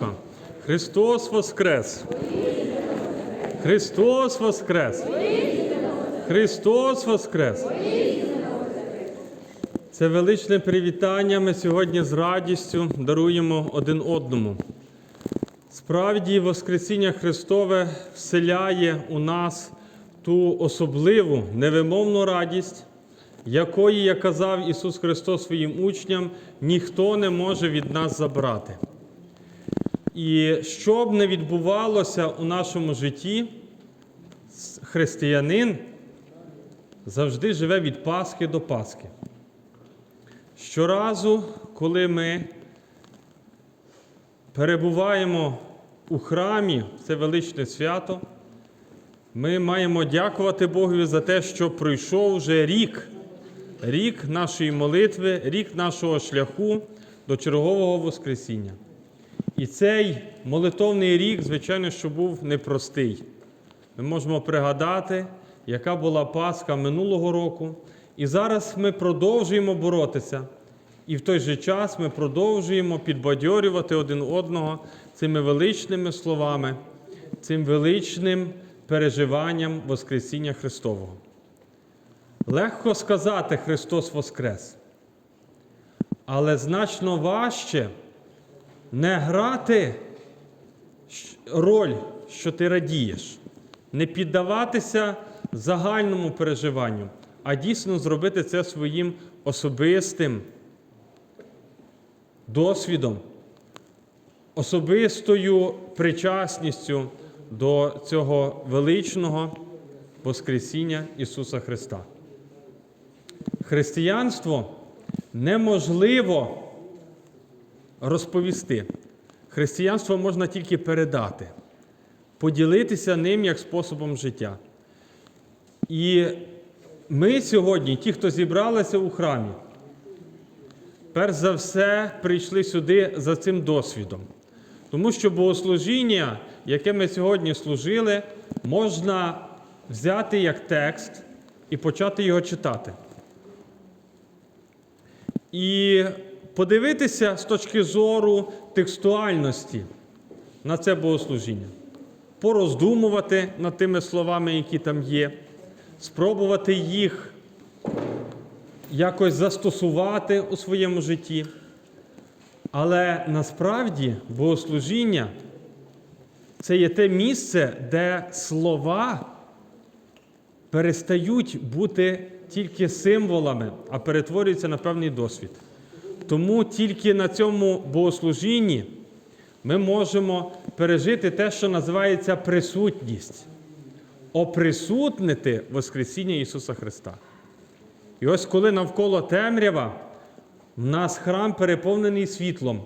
Духа. Христос Воскрес! Христос Воскрес! Христос Воскрес! Це величне привітання ми сьогодні з радістю даруємо один одному. Справді, Воскресіння Христове вселяє у нас ту особливу невимовну радість, якої, як казав Ісус Христос своїм учням, ніхто не може від нас забрати. І що б не відбувалося у нашому житті, християнин завжди живе від Пасхи до Пасхи. Щоразу, коли ми перебуваємо у храмі, це величне свято, ми маємо дякувати Богові за те, що пройшов вже рік, рік нашої молитви, рік нашого шляху до чергового Воскресіння. І цей молитовний рік, звичайно, що був непростий. Ми можемо пригадати, яка була Пасха минулого року. І зараз ми продовжуємо боротися. І в той же час ми продовжуємо підбадьорювати один одного цими величними словами, цим величним переживанням Воскресіння Христового. Легко сказати Христос Воскрес, але значно важче не грати роль, що ти радієш, не піддаватися загальному переживанню, а дійсно зробити це своїм особистим досвідом, особистою причасністю до цього величного Воскресіння Ісуса Христа. Християнство неможливо розповісти. Християнство можна тільки передати, поділитися ним як способом життя. І ми сьогодні, ті, хто зібралися у храмі, перш за все прийшли сюди за цим досвідом. Тому що богослужіння, яке ми сьогодні служили, можна взяти як текст і почати його читати. І подивитися з точки зору текстуальності на це богослужіння, пороздумувати над тими словами, які там є, спробувати їх якось застосувати у своєму житті. Але насправді богослужіння це є те місце, де слова перестають бути тільки символами, а перетворюються на певний досвід. Тому тільки на цьому богослужінні ми можемо пережити те, що називається присутність, оприсутнити Воскресіння Ісуса Христа. І ось коли навколо темрява, в нас храм переповнений світлом.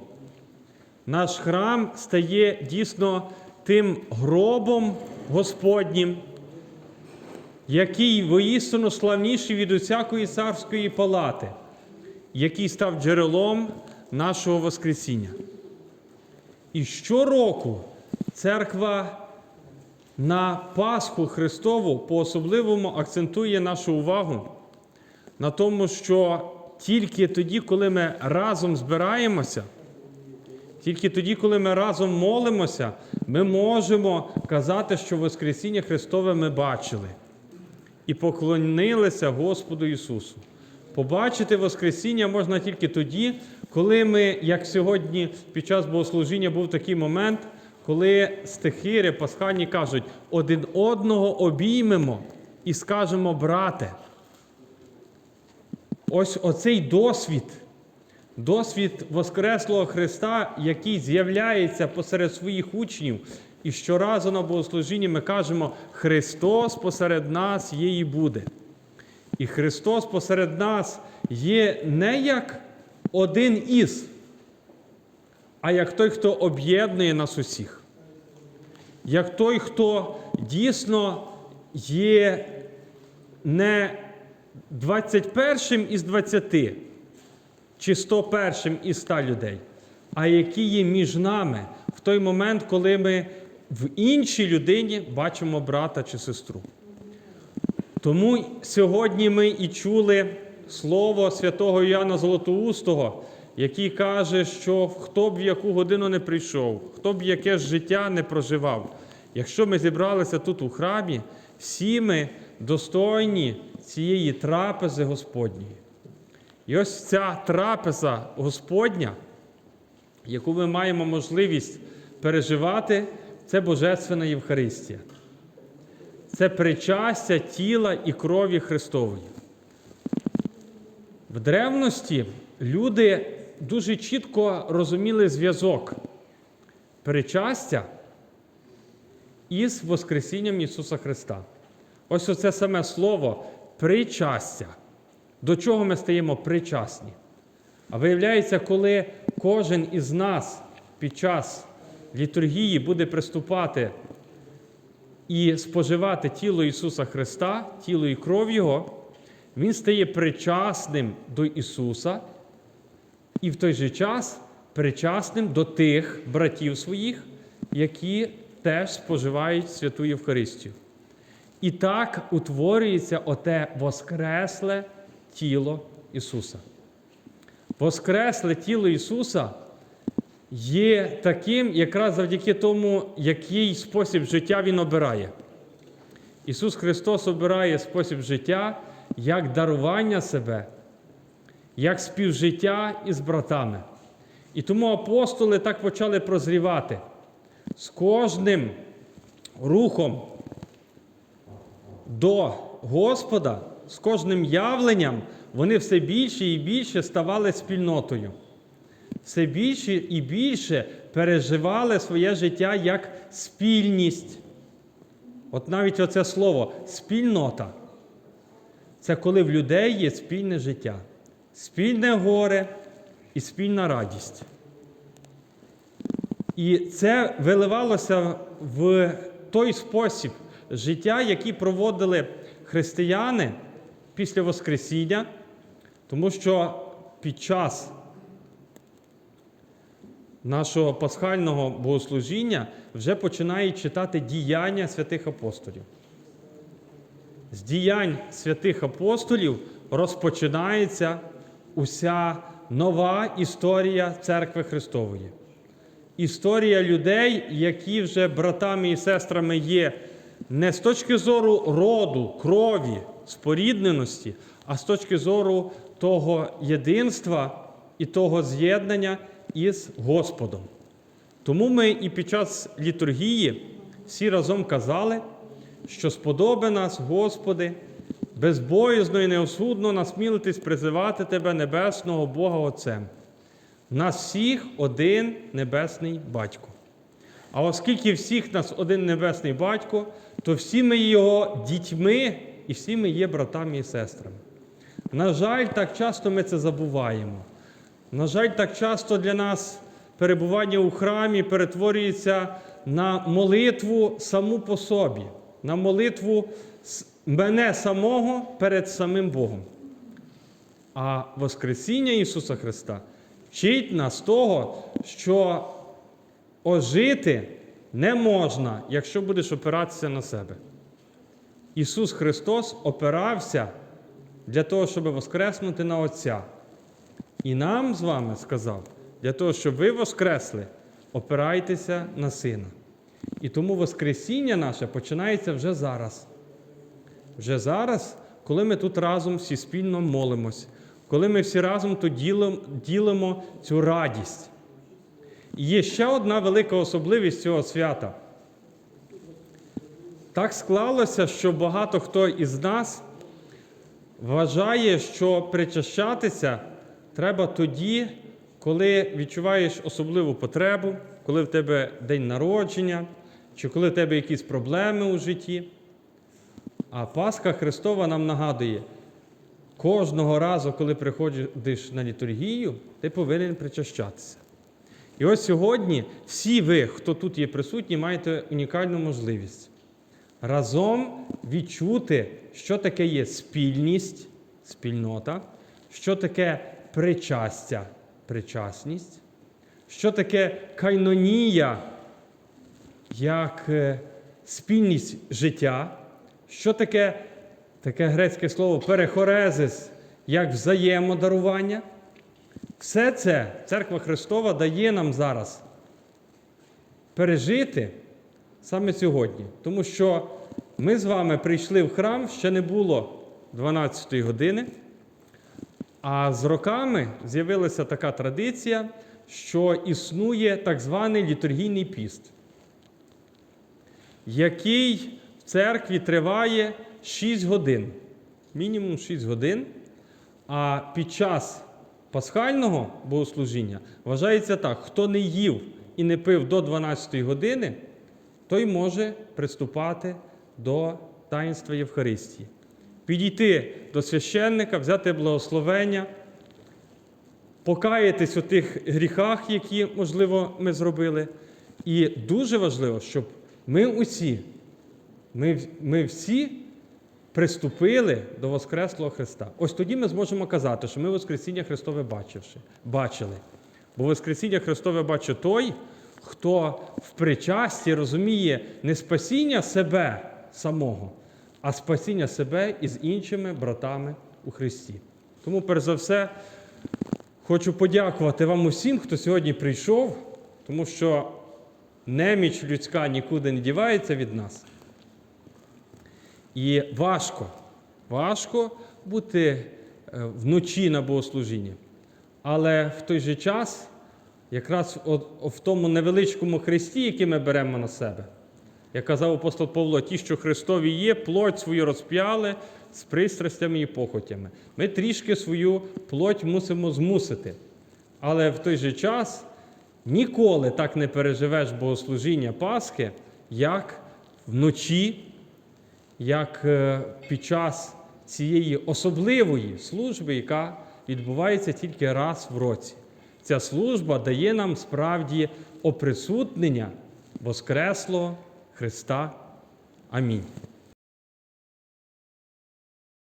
Наш храм стає дійсно тим гробом Господнім, який воістину славніший від усякої царської палати, який став джерелом нашого Воскресіння. І щороку церква на Пасху Христову по-особливому акцентує нашу увагу на тому, що тільки тоді, коли ми разом збираємося, тільки тоді, коли ми разом молимося, ми можемо казати, що Воскресіння Христове ми бачили і поклонилися Господу Ісусу. Побачити Воскресіння можна тільки тоді, коли ми, як сьогодні під час богослужіння був такий момент, коли стихири пасхальні кажуть, один одного обіймемо і скажемо, брате. Ось оцей досвід, досвід Воскреслого Христа, який з'являється посеред своїх учнів, і щоразу на богослужінні ми кажемо, Христос посеред нас є і буде. І Христос посеред нас є не як один із, а як той, хто об'єднує нас усіх, як той, хто дійсно є не 21 із 20 чи 101 із 100 людей, а який є між нами в той момент, коли ми в іншій людині бачимо брата чи сестру. Тому сьогодні ми і чули слово святого Іоанна Золотоустого, який каже, що хто б в яку годину не прийшов, хто б яке життя не проживав. Якщо ми зібралися тут у храмі, всі ми достойні цієї трапези Господньої. І ось ця трапеза Господня, яку ми маємо можливість переживати, це Божественна Євхаристія. Це причастя тіла і крові Христової. В древності люди дуже чітко розуміли зв'язок причастя із Воскресінням Ісуса Христа. Ось оце саме слово причастя. До чого ми стаємо причасні? А виявляється, коли кожен із нас під час літургії буде приступати і споживати тіло Ісуса Христа, тіло і кров Його, Він стає причасним до Ісуса і в той же час причасним до тих братів своїх, які теж споживають святу Євхаристію. І так утворюється оте воскресле тіло Ісуса. Воскресле тіло Ісуса є таким якраз завдяки тому, який спосіб життя Він обирає. Ісус Христос обирає спосіб життя як дарування себе, як співжиття із братами. І тому апостоли так почали прозрівати. З кожним рухом до Господа, з кожним явленням вони все більше і більше ставали спільнотою. Все більше і більше переживали своє життя як спільність. От навіть оце слово спільнота. Це коли в людей є спільне життя, спільне горе і спільна радість. І це виливалося в той спосіб життя, який проводили християни після Воскресіння, тому що під час нашого пасхального богослужіння вже починають читати діяння святих апостолів. З діянь святих апостолів розпочинається уся нова історія церкви Христової. Історія людей, які вже братами і сестрами є не з точки зору роду, крові, спорідненості, а з точки зору того єдинства і того з'єднання із Господом. Тому ми і під час літургії всі разом казали, що сподоби нас, Господи, безбоязно і неосудно насмілитись призивати Тебе, Небесного Бога Отцем. Нас всіх один Небесний Батько. А оскільки всіх нас один Небесний Батько, то всі ми Його дітьми і всі ми є братами і сестрами. На жаль, так часто ми це забуваємо. На жаль, так часто для нас перебування у храмі перетворюється на молитву саму по собі, на молитву мене самого перед самим Богом. А Воскресіння Ісуса Христа вчить нас того, що ожити не можна, якщо будеш опиратися на себе. Ісус Христос опирався для того, щоб воскреснути на Отця. І нам з вами сказав, для того, щоб ви воскресли, опирайтеся на Сина. І тому Воскресіння наше починається вже зараз. Вже зараз, коли ми тут разом всі спільно молимось, коли ми всі разом ділимо, ділимо цю радість. І є ще одна велика особливість цього свята. Так склалося, що багато хто із нас вважає, що причащатися треба тоді, коли відчуваєш особливу потребу, коли в тебе день народження, чи коли в тебе якісь проблеми у житті. А Пасха Христова нам нагадує, кожного разу, коли приходиш на літургію, ти повинен причащатися. І ось сьогодні всі ви, хто тут є присутні, маєте унікальну можливість разом відчути, що таке є спільність, спільнота, що таке причастя, причасність, що таке кайнонія, як е, спільність життя, що таке таке грецьке слово перехорезис, як взаємодарування. Все це Церква Христова дає нам зараз пережити саме сьогодні. Тому що ми з вами прийшли в храм, ще не було 12 години. А з роками з'явилася така традиція, що існує так званий літургійний піст, який в церкві триває 6 годин, мінімум 6 годин. А під час пасхального богослужіння вважається так: хто не їв і не пив до 12 години, той може приступати до таїнства Євхаристії. Підійти до священника, взяти благословення, покаятись у тих гріхах, які, можливо, ми зробили. І дуже важливо, щоб ми усі, ми, ми всі приступили до Воскреслого Христа. Ось тоді ми зможемо казати, що ми Воскресіння Христове бачивши, бачили. Бо Воскресіння Христове бачить той, хто в причасті розуміє не спасіння себе самого, а спасіння себе із іншими братами у Христі. Тому, перш за все, хочу подякувати вам усім, хто сьогодні прийшов, тому що неміч людська нікуди не дівається від нас. І важко, важко бути е, вночі на богослужінні. Але в той же час, якраз в тому невеличкому хресті, який ми беремо на себе, як казав апостол Павло, ті, що Христові є, плоть свою розп'яли з пристрастями і похотями. Ми трішки свою плоть мусимо змусити. Але в той же час ніколи так не переживеш богослужіння Пасхи, як вночі як е, під час цієї особливої служби, яка відбувається тільки раз в році. Ця служба дає нам справді оприсутнення Воскреслого Христа. Амінь.